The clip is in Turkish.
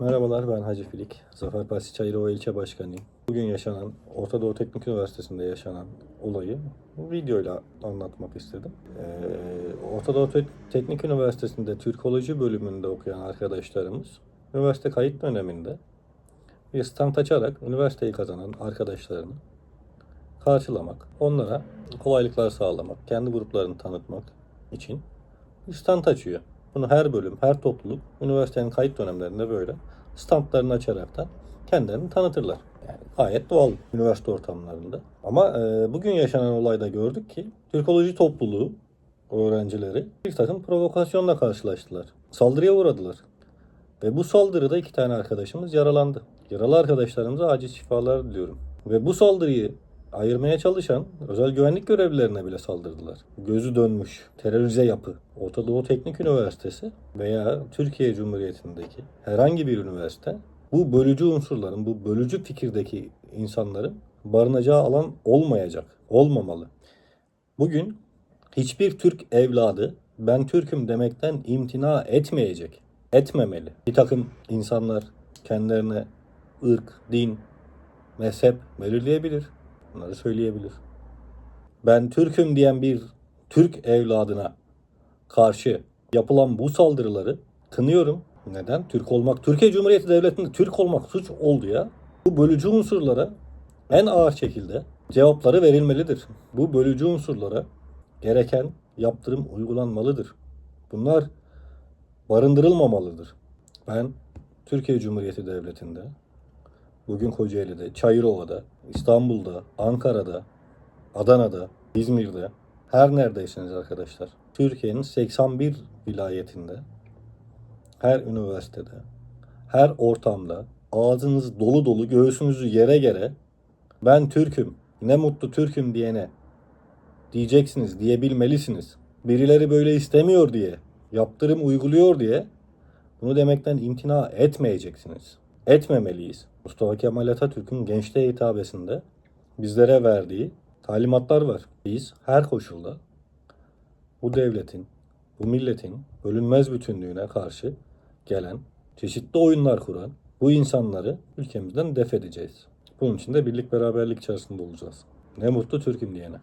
Merhabalar ben Hacı Filik. Zafer Partisi Çayırova İlçe Başkanıyım. Bugün yaşanan, Orta Doğu Teknik Üniversitesi'nde yaşanan olayı videoyla anlatmak istedim. Ee, Orta Doğu Te- Teknik Üniversitesi'nde Türkoloji bölümünde okuyan arkadaşlarımız üniversite kayıt döneminde bir stand açarak üniversiteyi kazanan arkadaşlarını karşılamak, onlara kolaylıklar sağlamak, kendi gruplarını tanıtmak için bir stand açıyor. Bunu her bölüm, her topluluk üniversitenin kayıt dönemlerinde böyle standlarını açaraktan kendilerini tanıtırlar. Yani gayet doğal üniversite ortamlarında. Ama e, bugün yaşanan olayda gördük ki Türkoloji topluluğu öğrencileri bir takım provokasyonla karşılaştılar. Saldırıya uğradılar. Ve bu saldırıda iki tane arkadaşımız yaralandı. Yaralı arkadaşlarımıza acil şifalar diliyorum. Ve bu saldırıyı ayırmaya çalışan özel güvenlik görevlilerine bile saldırdılar. Gözü dönmüş terörize yapı. Orta Doğu Teknik Üniversitesi veya Türkiye Cumhuriyeti'ndeki herhangi bir üniversite bu bölücü unsurların, bu bölücü fikirdeki insanların barınacağı alan olmayacak, olmamalı. Bugün hiçbir Türk evladı ben Türk'üm demekten imtina etmeyecek. Etmemeli. Bir takım insanlar kendilerine ırk, din, mezhep belirleyebilir. Bunları söyleyebilir. Ben Türk'üm diyen bir Türk evladına karşı yapılan bu saldırıları kınıyorum. Neden? Türk olmak, Türkiye Cumhuriyeti Devleti'nde Türk olmak suç oldu ya. Bu bölücü unsurlara en ağır şekilde cevapları verilmelidir. Bu bölücü unsurlara gereken yaptırım uygulanmalıdır. Bunlar barındırılmamalıdır. Ben Türkiye Cumhuriyeti Devleti'nde bugün Kocaeli'de, Çayırova'da, İstanbul'da, Ankara'da, Adana'da, İzmir'de her neredeyseniz arkadaşlar Türkiye'nin 81 vilayetinde her üniversitede, her ortamda ağzınız dolu dolu göğsünüzü yere gere ben Türk'üm, ne mutlu Türk'üm diyene diyeceksiniz, diyebilmelisiniz. Birileri böyle istemiyor diye, yaptırım uyguluyor diye bunu demekten imtina etmeyeceksiniz. Etmemeliyiz. Mustafa Kemal Atatürk'ün gençliğe hitabesinde bizlere verdiği talimatlar var. Biz her koşulda bu devletin, bu milletin bölünmez bütünlüğüne karşı gelen, çeşitli oyunlar kuran bu insanları ülkemizden def edeceğiz. Bunun için de birlik beraberlik içerisinde olacağız. Ne mutlu Türk'üm diyene.